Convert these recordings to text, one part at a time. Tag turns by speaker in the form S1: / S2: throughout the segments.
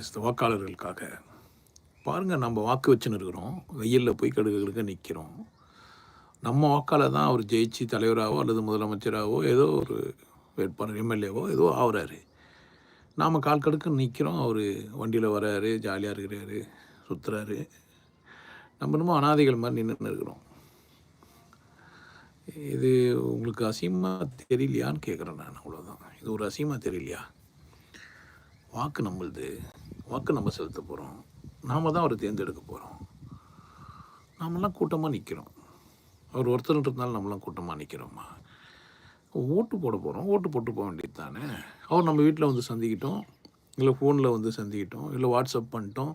S1: பேசுது வாக்காளர்களுக்காக. பாருங்கள் நம்ம வாக்கு வச்சுன்னு இருக்கிறோம். வெயிலில் போய் கடுகு கடுக்க நிற்கிறோம் நம்ம வாக்கால் தான் அவர் ஜெயிச்சு தலைவராகவோ அல்லது முதலமைச்சராகவோ ஏதோ ஒரு வேட்பாளர் எம்எல்ஏவோ ஏதோ ஆகுறாரு நாம் கால் கடுக்க நிற்கிறோம் அவர் வண்டியில் வராரு ஜாலியாக இருக்கிறாரு சுற்றுறாரு நம்ம இன்னமும் அனாதைகள் மாதிரி நின்று இருக்கிறோம். இது உங்களுக்கு அசிங்கமாக தெரியலையான்னு கேட்குறேன் நான் அவ்வளோதான் இது ஒரு அசிங்கமாக தெரியலையா? வாக்கு நம்மளுது. வாக்கு நம்ம செலுத்த போகிறோம் நாம் தான் அவரை தேர்ந்தெடுக்க போகிறோம் நாமெல்லாம் கூட்டமாக நிற்கிறோம் அவர் ஒருத்தர்ன்றதுனால நம்மளாம் கூட்டமாக நிற்கிறோமா ஓட்டு போட போகிறோம் ஓட்டு போட்டு போக வேண்டியது தானே? அவர் நம்ம வீட்டில் வந்து சந்திக்கிட்டோம். இல்லை ஃபோனில் வந்து சந்திக்கிட்டோம். இல்லை வாட்ஸ்அப் பண்ணிட்டோம்.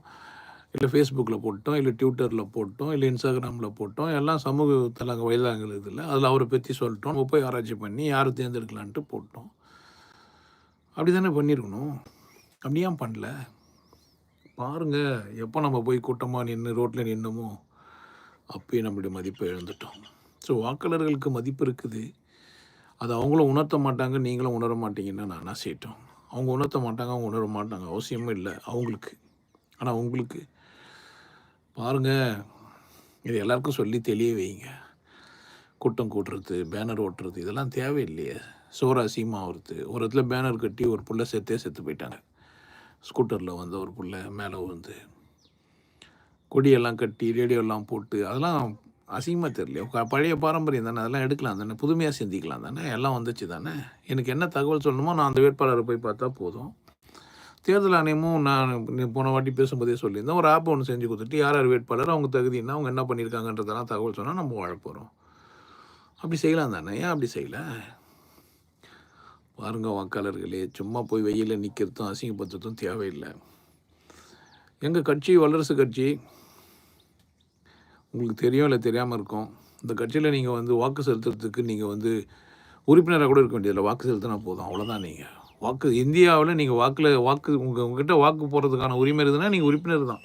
S1: இல்லை ஃபேஸ்புக்கில் போட்டோம் இல்லை ட்விட்டரில் போட்டோம். இல்லை இன்ஸ்டாகிராமில் போட்டோம். எல்லாம் சமூக தலங்க வயதாங்கள் இதில். அதில் அவரை பற்றி சொல்லிட்டோம். நம்ம போய் ஆராய்ச்சி பண்ணி யாரை தேர்ந்தெடுக்கலான்ட்டு போட்டோம். அப்படி தானே பண்ணியிருக்கணும் அப்படியே பண்ணல? பாருங்கள் எப்போ நம்ம போய் கூட்டமாக நின்று ரோட்டில் நின்னமோ அப்பயே நம்மளுடைய மதிப்பை இழந்துட்டோம். ஸோ வாக்காளர்களுக்கு மதிப்பு இருக்குது. அது அவங்களும் உணர்த்த மாட்டாங்க நீங்களும் உணர மாட்டீங்கன்னா நான் என்ன செய்யட்டோம். அவங்க உணர்த்த மாட்டாங்க அவங்க உணர மாட்டாங்க. அவசியமும் இல்லை அவங்களுக்கு. ஆனால் உங்களுக்கு. பாருங்கள் இது எல்லாருக்கும் சொல்லி தெளிய வைங்க. கூட்டம் கூட்டுறது பேனர் ஓட்டுறது இதெல்லாம் தேவையில்லையே. சோறா சீமா ஆகுறது ஒரு இடத்துல பேனர் கட்டி ஒரு புள்ள செத்தே செத்து போயிட்டாங்க. ஸ்கூட்டரில் வந்து ஒரு பிள்ளை மேலே வந்து கொடியெல்லாம் கட்டி ரேடியோலாம் போட்டு அதெல்லாம் அசிங்கமாக தெரியலையோ. பழைய பாரம்பரியம் தானே அதெல்லாம் எடுக்கலாம் தானே புதுமையாக சிந்திக்கலாம் தானே எல்லாம் வந்துச்சு தானே. எனக்கு என்ன தகவல் சொல்லணுமோ நான் அந்த வேட்பாளரை போய் பார்த்தா போதும். தேர்தல் ஆணையமும் நான் போன வாட்டி பேசும்போதே சொல்லியிருந்தேன் ஒரு ஆப் ஒன்று செஞ்சு கொடுத்துட்டு யார் யார் வேட்பாளர் அவங்க தகுதின்னா அவங்க என்ன பண்ணியிருக்காங்கன்றதெல்லாம் தகவல் சொன்னால் நம்ம வாழ போகிறோம் அப்படி செய்யலாம் தானே ஏன் அப்படி செய்யலை? பாருங்க வாக்காளர்களே சும்மா போய் வெயிலில் நிற்கிறதும் அசிங்கப்படுத்துறதும் தேவையில்லை. எங்கள் கட்சி வல்லரசு கட்சி உங்களுக்கு தெரியும் இல்லை தெரியாமல் இருக்கும். இந்த கட்சியில் நீங்கள் வந்து வாக்கு செலுத்துறதுக்கு நீங்கள் வந்து உறுப்பினராக கூட இருக்க வேண்டியதில்லை. வாக்கு செலுத்தினா போதும். அவ்வளோதான் நீங்கள் வாக்கு இந்தியாவில் நீங்கள் வாக்கில் வாக்கு உங்கள் உங்ககிட்ட வாக்கு போடுறதுக்கான உரிமை இருக்குதுன்னா நீங்கள் உறுப்பினர் தான்.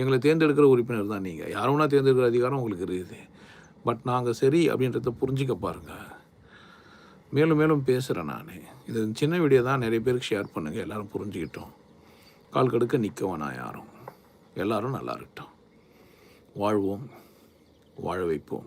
S1: எங்களை தேர்ந்தெடுக்கிற உறுப்பினர் தான் நீங்கள் யாரோனா தேர்ந்தெடுக்கிற அதிகாரம் உங்களுக்கு இருக்குது. பட் நாங்கள் சரி அப்படின்றத புரிஞ்சிக்க பாருங்கள் மேலும் மேலும் பேசுகிறேன் நான். இது சின்ன வீடியோ தான் நிறைய பேருக்கு ஷேர் பண்ணுங்கள் எல்லோரும் புரிஞ்சுக்கிட்டோம். கால் கடுக்க நிற்கவும் நான் யாரும்? எல்லோரும் நல்லா இருக்கட்டும். வாழ்வோம். வாழ வைப்போம்.